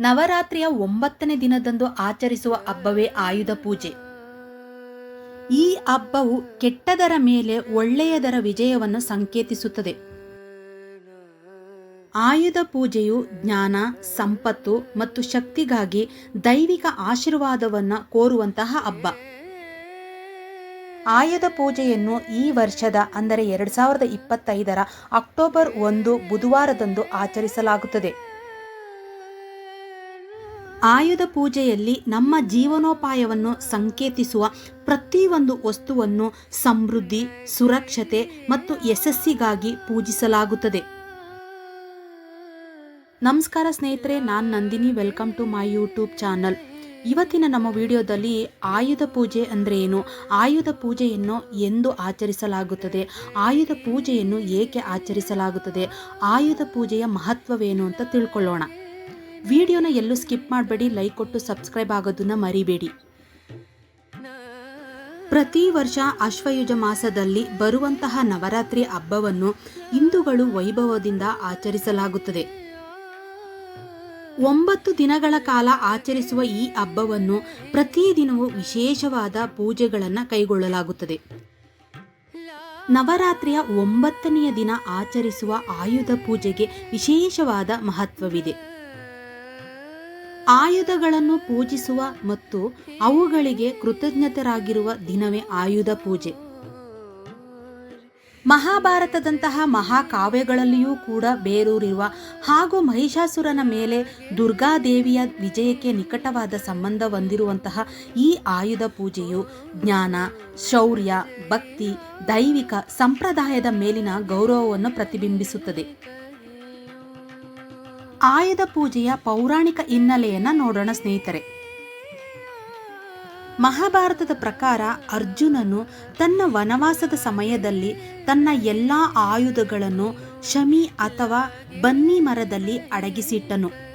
ನವರಾತ್ರಿಯ ಒಂಬತ್ತನೇ ದಿನದಂದು ಆಚರಿಸುವ ಹಬ್ಬವೇ ಆಯುಧ ಪೂಜೆ. ಈ ಹಬ್ಬವು ಕೆಟ್ಟದರ ಮೇಲೆ ಒಳ್ಳೆಯದರ ವಿಜಯವನ್ನು ಸಂಕೇತಿಸುತ್ತದೆ. ಆಯುಧ ಪೂಜೆಯು ಜ್ಞಾನ, ಸಂಪತ್ತು ಮತ್ತು ಶಕ್ತಿಗಾಗಿ ದೈವಿಕ ಆಶೀರ್ವಾದವನ್ನು ಕೋರುವಂತಹ ಹಬ್ಬ. ಆಯುಧ ಪೂಜೆಯನ್ನು ಈ ವರ್ಷದ, ಅಂದರೆ ಎರಡು ಸಾವಿರದ ಇಪ್ಪತ್ತೈದರ ಅಕ್ಟೋಬರ್ ಒಂದು ಬುಧವಾರದಂದು ಆಚರಿಸಲಾಗುತ್ತದೆ. ಆಯುಧ ಪೂಜೆಯಲ್ಲಿ ನಮ್ಮ ಜೀವನೋಪಾಯವನ್ನು ಸಂಕೇತಿಸುವ ಪ್ರತಿಯೊಂದು ವಸ್ತುವನ್ನು ಸಮೃದ್ಧಿ, ಸುರಕ್ಷತೆ ಮತ್ತು ಯಶಸ್ಸಿಗಾಗಿ ಪೂಜಿಸಲಾಗುತ್ತದೆ. ನಮಸ್ಕಾರ ಸ್ನೇಹಿತರೆ, ನಾನು Nandini. Welcome to my YouTube channel. ಇವತ್ತಿನ ನಮ್ಮ ವಿಡಿಯೋದಲ್ಲಿ ಆಯುಧ ಪೂಜೆ ಅಂದರೆ ಏನು? ಆಯುಧ ಪೂಜೆಯನ್ನು ಎಂದು ಆಚರಿಸಲಾಗುತ್ತದೆ. ಆಯುಧ ಪೂಜೆಯನ್ನು ಏಕೆ ಆಚರಿಸಲಾಗುತ್ತದೆ? ಆಯುಧ ಪೂಜೆಯ ಮಹತ್ವವೇನು ಅಂತ ತಿಳ್ಕೊಳ್ಳೋಣ. ವಿಡಿಯೋನ ಎಲ್ಲೂ ಸ್ಕಿಪ್ ಮಾಡಬೇಡಿ ಲೈಕ್ ಕೊಟ್ಟು ಸಬ್ಸ್ಕ್ರೈಬ್ ಆಗೋದನ್ನ ಮರಿಬೇಡಿ. ಪ್ರತಿ ವರ್ಷ ಅಶ್ವಯುಜ ಮಾಸದಲ್ಲಿ ಬರುವಂತಹ ನವರಾತ್ರಿ ಹಬ್ಬವನ್ನು ಹಿಂದೂಗಳು ವೈಭವದಿಂದ ಆಚರಿಸಲಾಗುತ್ತದೆ. ಒಂಬತ್ತು ದಿನಗಳ ಕಾಲ ಆಚರಿಸುವ ಈ ಹಬ್ಬವನ್ನು ಪ್ರತಿದಿನವೂ ವಿಶೇಷವಾದ ಪೂಜೆಗಳನ್ನು ಕೈಗೊಳ್ಳಲಾಗುತ್ತದೆ. ನವರಾತ್ರಿಯ ಒಂಬತ್ತನೆಯ ದಿನ ಆಚರಿಸುವ ಆಯುಧ ಪೂಜೆಗೆ ವಿಶೇಷವಾದ ಮಹತ್ವವಿದೆ. ಆಯುಧಗಳನ್ನು ಪೂಜಿಸುವ ಮತ್ತು ಅವುಗಳಿಗೆ ಕೃತಜ್ಞತರಾಗಿರುವ ದಿನವೇ ಆಯುಧ ಪೂಜೆ. ಮಹಾಭಾರತದಂತಹ ಮಹಾಕಾವ್ಯಗಳಲ್ಲಿಯೂ ಕೂಡ ಬೇರೂರಿರುವ ಹಾಗೂ ಮಹಿಷಾಸುರನ ಮೇಲೆ ದುರ್ಗಾದೇವಿಯ ವಿಜಯಕ್ಕೆ ನಿಕಟವಾದ ಸಂಬಂಧ ಹೊಂದಿರುವಂತಹ ಈ ಆಯುಧ ಪೂಜೆಯು ಜ್ಞಾನ, ಶೌರ್ಯ, ಭಕ್ತಿ, ದೈವಿಕ ಸಂಪ್ರದಾಯದ ಮೇಲಿನ ಗೌರವವನ್ನು ಪ್ರತಿಬಿಂಬಿಸುತ್ತದೆ. ಆಯುಧ ಪೂಜೆಯ ಪೌರಾಣಿಕ ಹಿನ್ನೆಲೆಯನ್ನು ನೋಡೋಣ ಸ್ನೇಹಿತರೆ. ಮಹಾಭಾರತದ ಪ್ರಕಾರ ಅರ್ಜುನನು ತನ್ನ ವನವಾಸದ ಸಮಯದಲ್ಲಿ ತನ್ನ ಎಲ್ಲ ಆಯುಧಗಳನ್ನು ಶಮಿ ಅಥವಾ ಬನ್ನಿ ಮರದಲ್ಲಿ ಅಡಗಿಸಿಟ್ಟನು.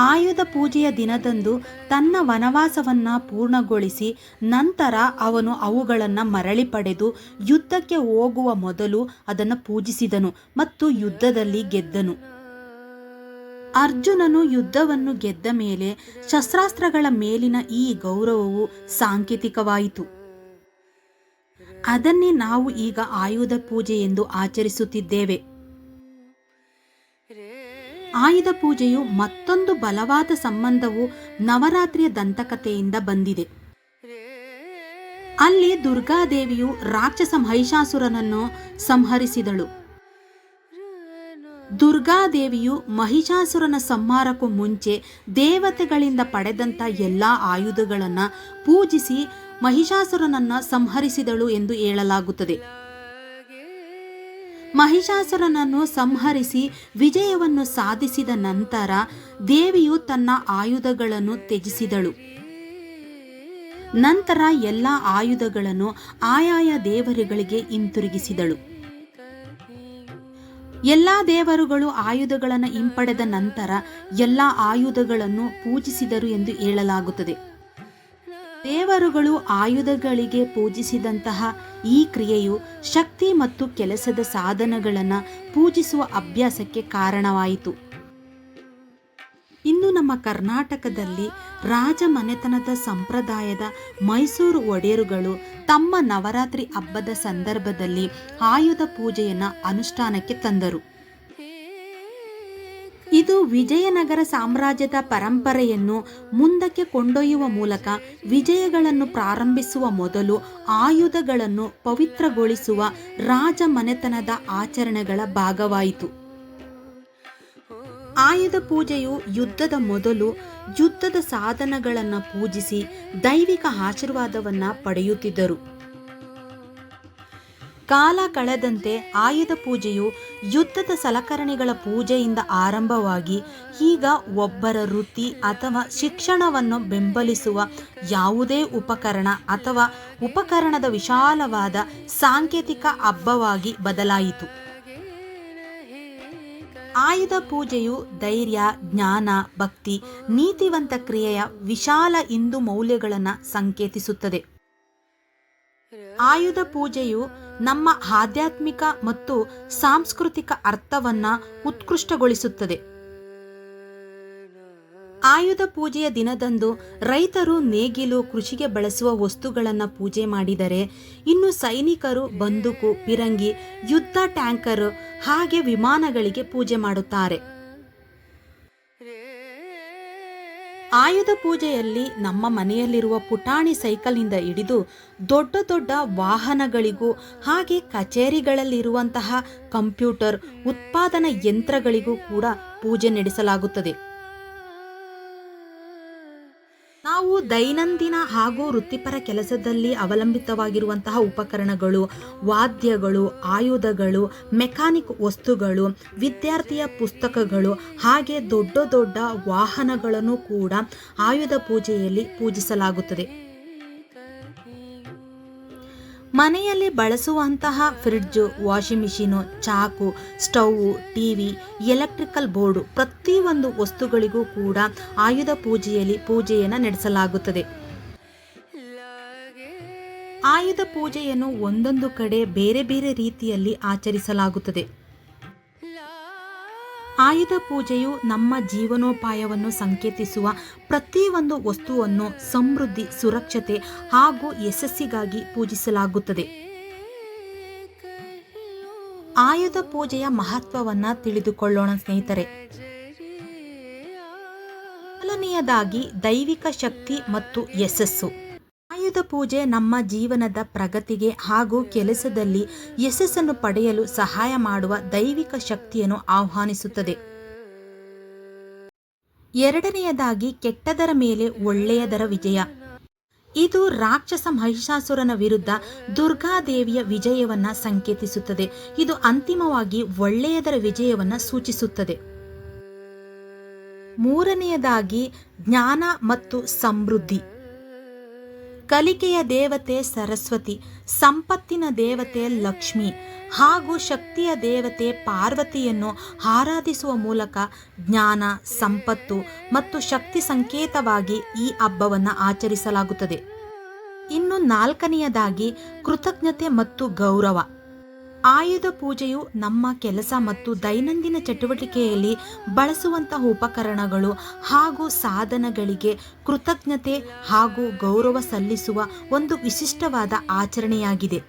ಆಯುಧ ಪೂಜೆಯ ದಿನದಂದು ತನ್ನ ವನವಾಸವನ್ನ ಪೂರ್ಣಗೊಳಿಸಿ ನಂತರ ಅವನು ಅವುಗಳನ್ನು ಮರಳಿ ಪಡೆದು ಯುದ್ಧಕ್ಕೆ ಹೋಗುವ ಮೊದಲು ಅದನ್ನು ಪೂಜಿಸಿದನು ಮತ್ತು ಯುದ್ಧದಲ್ಲಿ ಗೆದ್ದನು. ಅರ್ಜುನನು ಯುದ್ಧವನ್ನು ಗೆದ್ದ ಮೇಲೆ ಶಸ್ತ್ರಾಸ್ತ್ರಗಳ ಮೇಲಿನ ಈ ಗೌರವವು ಸಾಂಕೇತಿಕವಾಯಿತು. ಅದನ್ನೇ ನಾವು ಈಗ ಆಯುಧ ಪೂಜೆ ಎಂದು ಆಚರಿಸುತ್ತಿದ್ದೇವೆ. ಆಯುಧ ಪೂಜೆಯು ಮತ್ತೊಂದು ಬಲವಾದ ಸಂಬಂಧವು ನವರಾತ್ರಿಯ ದಂತಕಥೆಯಿಂದ ಬಂದಿದೆ. ಅಲ್ಲಿ ದುರ್ಗಾದೇವಿಯು ರಾಕ್ಷಸ ಮಹಿಷಾಸುರನನ್ನು ಸಂಹರಿಸಿದಳು. ದುರ್ಗಾದೇವಿಯು ಮಹಿಷಾಸುರನ ಸಂಹಾರಕ್ಕೂ ಮುಂಚೆ ದೇವತೆಗಳಿಂದ ಪಡೆದಂತ ಎಲ್ಲ ಆಯುಧಗಳನ್ನು ಪೂಜಿಸಿ ಮಹಿಷಾಸುರನನ್ನು ಸಂಹರಿಸಿದಳು ಎಂದು ಹೇಳಲಾಗುತ್ತದೆ. ಮಹಿಷಾಸುರನನ್ನು ಸಂಹರಿಸಿ ವಿಜಯವನ್ನು ಸಾಧಿಸಿದ ನಂತರ ದೇವಿಯು ತನ್ನ ಆಯುಧಗಳನ್ನು ತ್ಯಜಿಸಿದಳು. ನಂತರ ಎಲ್ಲ ಆಯುಧಗಳನ್ನು ಆಯಾಯ ದೇವರುಗಳಿಗೆ ಹಿಂತಿರುಗಿಸಿದಳು. ಎಲ್ಲ ದೇವರುಗಳು ಆಯುಧಗಳನ್ನು ಹಿಂಪಡೆದ ನಂತರ ಎಲ್ಲ ಆಯುಧಗಳನ್ನು ಪೂಜಿಸಿದರು ಎಂದು ಹೇಳಲಾಗುತ್ತದೆ. ದೇವರುಗಳು ಆಯುಧಗಳಿಗೆ ಪೂಜಿಸಿದಂತಹ ಈ ಕ್ರಿಯೆಯು ಶಕ್ತಿ ಮತ್ತು ಕೆಲಸದ ಸಾಧನಗಳನ್ನು ಪೂಜಿಸುವ ಅಭ್ಯಾಸಕ್ಕೆ ಕಾರಣವಾಯಿತು. ಇನ್ನು ನಮ್ಮ ಕರ್ನಾಟಕದಲ್ಲಿ ರಾಜ ಮನೆತನದ ಸಂಪ್ರದಾಯದ ಮೈಸೂರು ಒಡೆಯರುಗಳು ತಮ್ಮ ನವರಾತ್ರಿ ಹಬ್ಬದ ಸಂದರ್ಭದಲ್ಲಿ ಆಯುಧ ಪೂಜೆಯನ್ನು ಅನುಷ್ಠಾನಕ್ಕೆ ತಂದರು. ಇದು ವಿಜಯನಗರ ಸಾಮ್ರಾಜ್ಯದ ಪರಂಪರೆಯನ್ನು ಮುಂದಕ್ಕೆ ಕೊಂಡೊಯ್ಯುವ ಮೂಲಕ ವಿಜಯಗಳನ್ನು ಪ್ರಾರಂಭಿಸುವ ಮೊದಲು ಆಯುಧಗಳನ್ನು ಪವಿತ್ರಗೊಳಿಸುವ ರಾಜ ಮನೆತನದ ಆಚರಣೆಗಳ ಭಾಗವಾಯಿತು. ಆಯುಧ ಪೂಜೆಯು ಯುದ್ಧದ ಮೊದಲು ಯುದ್ಧದ ಸಾಧನಗಳನ್ನು ಪೂಜಿಸಿ ದೈವಿಕ ಆಶೀರ್ವಾದವನ್ನು ಪಡೆಯುತ್ತಿದ್ದರು. ಕಾಲ ಕಳೆದಂತೆ ಆಯುಧ ಪೂಜೆಯು ಯುದ್ಧದ ಸಲಕರಣೆಗಳ ಪೂಜೆಯಿಂದ ಆರಂಭವಾಗಿ ಈಗ ಒಬ್ಬರ ವೃತ್ತಿ ಅಥವಾ ಶಿಕ್ಷಣವನ್ನು ಬೆಂಬಲಿಸುವ ಯಾವುದೇ ಉಪಕರಣ ಅಥವಾ ಉಪಕರಣದ ವಿಶಾಲವಾದ ಸಾಂಕೇತಿಕ ಹಬ್ಬವಾಗಿ ಬದಲಾಯಿತು. ಆಯುಧ ಪೂಜೆಯು ಧೈರ್ಯ, ಜ್ಞಾನ, ಭಕ್ತಿ, ನೀತಿವಂತ ಕ್ರಿಯೆಯ ವಿಶಾಲ ಹಿಂದೂ ಮೌಲ್ಯಗಳನ್ನು ಸಂಕೇತಿಸುತ್ತದೆ. ಆಯುಧ ಪೂಜೆಯು ನಮ್ಮ ಆಧ್ಯಾತ್ಮಿಕ ಮತ್ತು ಸಾಂಸ್ಕೃತಿಕ ಅರ್ಥವನ್ನ ಉತ್ಕೃಷ್ಟಗೊಳಿಸುತ್ತದೆ. ಆಯುಧ ಪೂಜೆಯ ದಿನದಂದು ರೈತರು ನೇಗಿಲು ಕೃಷಿಗೆ ಬಳಸುವ ವಸ್ತುಗಳನ್ನು ಪೂಜೆ ಮಾಡಿದರೆ ಇನ್ನು ಸೈನಿಕರು ಬಂದೂಕು, ಪಿರಂಗಿ, ಯುದ್ಧ ಟ್ಯಾಂಕರ್ ಹಾಗೆ ವಿಮಾನಗಳಿಗೆ ಪೂಜೆ ಮಾಡುತ್ತಾರೆ. ಆಯುಧ ಪೂಜೆಯಲ್ಲಿ ನಮ್ಮ ಮನೆಯಲ್ಲಿರುವ ಪುಟಾಣಿ ಸೈಕಲ್ನಿಂದ ಹಿಡಿದು ದೊಡ್ಡ ದೊಡ್ಡ ವಾಹನಗಳಿಗೂ ಹಾಗೆ ಕಚೇರಿಗಳಲ್ಲಿರುವಂತಹ ಕಂಪ್ಯೂಟರ್, ಉತ್ಪಾದನಾ ಯಂತ್ರಗಳಿಗೂ ಕೂಡ ಪೂಜೆ ನಡೆಸಲಾಗುತ್ತದೆ ನಾವು ದೈನಂದಿನ ಹಾಗೂ ವೃತ್ತಿಪರ ಕೆಲಸದಲ್ಲಿ ಅವಲಂಬಿತವಾಗಿರುವಂತಹ ಉಪಕರಣಗಳು, ವಾದ್ಯಗಳು, ಆಯುಧಗಳು, ಮೆಕ್ಯಾನಿಕ್ ವಸ್ತುಗಳು, ವಿದ್ಯಾರ್ಥಿಯ ಪುಸ್ತಕಗಳು, ಹಾಗೆ ದೊಡ್ಡ ದೊಡ್ಡ ವಾಹನಗಳನ್ನು ಕೂಡ ಆಯುಧ ಪೂಜೆಯಲ್ಲಿ ಪೂಜಿಸಲಾಗುತ್ತದೆ. ಮನೆಯಲ್ಲಿ ಬಳಸುವಂತಹ ಫ್ರಿಡ್ಜು, ವಾಷಿಂಗ್ ಮಿಷಿನು, ಚಾಕು, ಸ್ಟೌವು, ಟಿವಿ, ಎಲೆಕ್ಟ್ರಿಕಲ್ ಬೋರ್ಡು ಪ್ರತಿಯೊಂದು ವಸ್ತುಗಳಿಗೂ ಕೂಡ ಆಯುಧ ಪೂಜೆಯಲ್ಲಿ ಪೂಜೆಯನ್ನು ನಡೆಸಲಾಗುತ್ತದೆ. ಆಯುಧ ಪೂಜೆಯನ್ನು ಒಂದೊಂದು ಕಡೆ ಬೇರೆ ಬೇರೆ ರೀತಿಯಲ್ಲಿ ಆಚರಿಸಲಾಗುತ್ತದೆ. ಆಯುಧ ಪೂಜೆಯು ನಮ್ಮ ಜೀವನೋಪಾಯವನ್ನು ಸಂಕೇತಿಸುವ ಪ್ರತಿಯೊಂದು ವಸ್ತುವನ್ನು ಸಮೃದ್ಧಿ, ಸುರಕ್ಷತೆ ಹಾಗೂ ಯಶಸ್ಸಿಗಾಗಿ ಪೂಜಿಸಲಾಗುತ್ತದೆ. ಆಯುಧ ಪೂಜೆಯ ಮಹತ್ವವನ್ನು ತಿಳಿದುಕೊಳ್ಳೋಣ ಸ್ನೇಹಿತರೆ. ಮೊದಲನೆಯದಾಗಿ ದೈವಿಕ ಶಕ್ತಿ ಮತ್ತು ಯಶಸ್ಸು. ಆಯುಧ ಪೂಜೆ ನಮ್ಮ ಜೀವನದ ಪ್ರಗತಿಗೆ ಹಾಗೂ ಕೆಲಸದಲ್ಲಿ ಯಶಸ್ಸನ್ನು ಪಡೆಯಲು ಸಹಾಯ ಮಾಡುವ ದೈವಿಕ ಶಕ್ತಿಯನ್ನು ಆಹ್ವಾನಿಸುತ್ತದೆ. ಎರಡನೆಯದಾಗಿ ಕೆಟ್ಟದರ ಮೇಲೆ ಒಳ್ಳೆಯದರ ವಿಜಯ. ಇದು ರಾಕ್ಷಸ ಮಹಿಷಾಸುರನ ವಿರುದ್ಧ ದುರ್ಗಾದೇವಿಯ ವಿಜಯವನ್ನ ಸಂಕೇತಿಸುತ್ತದೆ. ಇದು ಅಂತಿಮವಾಗಿ ಒಳ್ಳೆಯದರ ವಿಜಯವನ್ನ ಸೂಚಿಸುತ್ತದೆ. ಮೂರನೆಯದಾಗಿ ಜ್ಞಾನ ಮತ್ತು ಸಮೃದ್ಧಿ. ಕಲಿಕೆಯ ದೇವತೆ ಸರಸ್ವತಿ, ಸಂಪತ್ತಿನ ದೇವತೆ ಲಕ್ಷ್ಮಿ, ಹಾಗೂ ಶಕ್ತಿಯ ದೇವತೆ ಪಾರ್ವತಿಯನ್ನು ಆರಾಧಿಸುವ ಮೂಲಕ ಜ್ಞಾನ, ಸಂಪತ್ತು ಮತ್ತು ಶಕ್ತಿ ಸಂಕೇತವಾಗಿ ಈ ಹಬ್ಬವನ್ನು ಆಚರಿಸಲಾಗುತ್ತದೆ. ಇನ್ನು ನಾಲ್ಕನೆಯದಾಗಿ ಕೃತಜ್ಞತೆ ಮತ್ತು ಗೌರವ. ಆಯುಧ ಪೂಜೆಯು ನಮ್ಮ ಕೆಲಸ ಮತ್ತು ದೈನಂದಿನ ಚಟುವಟಿಕೆಯಲ್ಲಿ ಬಳಸುವಂತಹ ಉಪಕರಣಗಳು ಹಾಗೂ ಸಾಧನಗಳಿಗೆ ಕೃತಜ್ಞತೆ ಹಾಗೂ ಗೌರವ ಸಲ್ಲಿಸುವ ಒಂದು ವಿಶಿಷ್ಟವಾದ ಆಚರಣೆಯಾಗಿದೆ.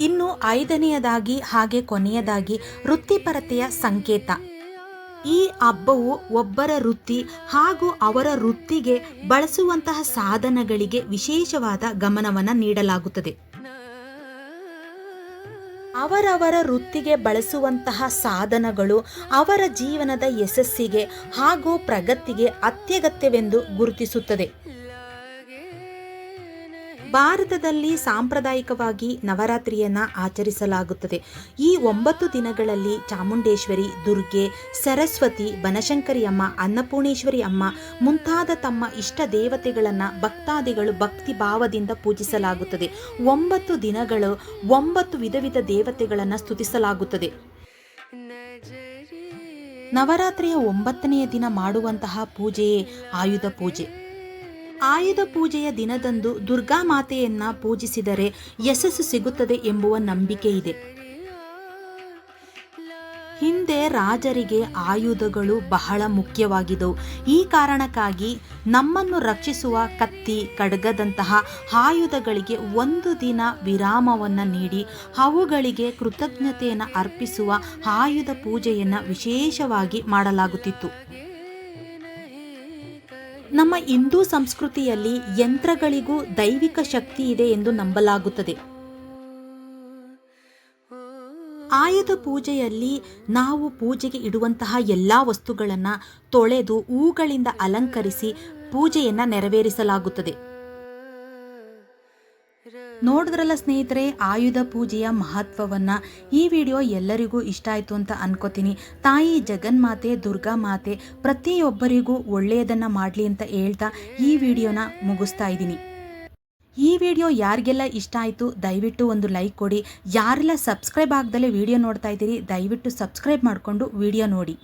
ಇನ್ನು ಐದನೆಯದಾಗಿ ಹಾಗೆ ಕೊನೆಯದಾಗಿ ವೃತ್ತಿಪರತೆಯ ಸಂಕೇತ. ಈ ಹಬ್ಬವು ಒಬ್ಬರ ವೃತ್ತಿ ಹಾಗೂ ಅವರ ವೃತ್ತಿಗೆ ಬಳಸುವಂತಹ ಸಾಧನಗಳಿಗೆ ವಿಶೇಷವಾದ ಗಮನವನ್ನು ನೀಡಲಾಗುತ್ತದೆ. ಅವರವರ ವೃತ್ತಿಗೆ ಬಳಸುವಂತಹ ಸಾಧನಗಳು ಅವರ ಜೀವನದ ಯಶಸ್ಸಿಗೆ ಹಾಗೂ ಪ್ರಗತಿಗೆ ಅತ್ಯಗತ್ಯವೆಂದು ಗುರುತಿಸುತ್ತದೆ. ಭಾರತದಲ್ಲಿ ಸಾಂಪ್ರದಾಯಿಕವಾಗಿ ನವರಾತ್ರಿಯನ್ನ ಆಚರಿಸಲಾಗುತ್ತದೆ. ಈ ಒಂಬತ್ತು ದಿನಗಳಲ್ಲಿ ಚಾಮುಂಡೇಶ್ವರಿ, ದುರ್ಗೆ, ಸರಸ್ವತಿ ಬನಶಂಕರಿ ಅಮ್ಮ ಅನ್ನಪೂರ್ಣೇಶ್ವರಿ ಅಮ್ಮ ಮುಂತಾದ ತಮ್ಮ ಇಷ್ಟ ದೇವತೆಗಳನ್ನು ಭಕ್ತಾದಿಗಳು ಭಕ್ತಿ ಭಾವದಿಂದ ಪೂಜಿಸಲಾಗುತ್ತದೆ. ಒಂಬತ್ತು ದಿನಗಳು ಒಂಬತ್ತು ವಿಧ ವಿಧ ದೇವತೆಗಳನ್ನು ಸ್ತುತಿಸಲಾಗುತ್ತದೆ. ನವರಾತ್ರಿಯ ಒಂಬತ್ತನೆಯ ದಿನ ಮಾಡುವಂತಹ ಪೂಜೆಯೇ ಆಯುಧ ಪೂಜೆ. ಆಯುಧ ಪೂಜೆಯ ದಿನದಂದು ದುರ್ಗಾ ಮಾತೆಯನ್ನ ಪೂಜಿಸಿದರೆ ಯಶಸ್ಸು ಸಿಗುತ್ತದೆ ಎಂಬುವ ನಂಬಿಕೆ ಇದೆ. ಹಿಂದೆ ರಾಜರಿಗೆ ಆಯುಧಗಳು ಬಹಳ ಮುಖ್ಯವಾಗಿದ್ದವು. ಈ ಕಾರಣಕ್ಕಾಗಿ ನಮ್ಮನ್ನು ರಕ್ಷಿಸುವ ಕತ್ತಿ, ಖಡ್ಗದಂತಹ ಆಯುಧಗಳಿಗೆ ಒಂದು ದಿನ ವಿರಾಮವನ್ನು ನೀಡಿ, ಅವುಗಳಿಗೆ ಕೃತಜ್ಞತೆಯನ್ನು ಅರ್ಪಿಸುವ ಆಯುಧ ಪೂಜೆಯನ್ನು ವಿಶೇಷವಾಗಿ ಮಾಡಲಾಗುತ್ತಿತ್ತು. ನಮ್ಮ ಹಿಂದೂ ಸಂಸ್ಕೃತಿಯಲ್ಲಿ ಯಂತ್ರಗಳಿಗೂ ದೈವಿಕ ಶಕ್ತಿ ಇದೆ ಎಂದು ನಂಬಲಾಗುತ್ತದೆ. ಆಯುಧ ಪೂಜೆಯಲ್ಲಿ ನಾವು ಪೂಜೆಗೆ ಇಡುವಂತಹ ಎಲ್ಲ ವಸ್ತುಗಳನ್ನು ತೊಳೆದು ಹೂಗಳಿಂದ ಅಲಂಕರಿಸಿ ಪೂಜೆಯನ್ನು ನೆರವೇರಿಸಲಾಗುತ್ತದೆ. ನೋಡಿದ್ರಲ್ಲ ಸ್ನೇಹಿತರೆ, ಆಯುಧ ಪೂಜೆಯ ಮಹತ್ವವನ್ನು. ಈ ವಿಡಿಯೋ ಎಲ್ಲರಿಗೂ ಇಷ್ಟ ಆಯಿತು ಅಂತ ಅನ್ಕೋತೀನಿ. ತಾಯಿ ಜಗನ್ಮಾತೆ, ದುರ್ಗಾ ಮಾತೆ, ಪ್ರತಿಯೊಬ್ಬರಿಗೂ ಒಳ್ಳೆಯದನ್ನು ಮಾಡಲಿ ಅಂತ ಹೇಳ್ತಾ ಈ ವಿಡಿಯೋನ ಮುಗಿಸ್ತಾ ಇದ್ದೀನಿ. ಈ ವಿಡಿಯೋ ಯಾರಿಗೆಲ್ಲ ಇಷ್ಟ ಆಯಿತು, ದಯವಿಟ್ಟು ಒಂದು ಲೈಕ್ ಕೊಡಿ. ಯಾರೆಲ್ಲ ಸಬ್ಸ್ಕ್ರೈಬ್ ಆಗದಲ್ಲೇ ವಿಡಿಯೋ ನೋಡ್ತಾ ಇದ್ದೀರಿ, ದಯವಿಟ್ಟು ಸಬ್ಸ್ಕ್ರೈಬ್ ಮಾಡಿಕೊಂಡು ವಿಡಿಯೋ ನೋಡಿ.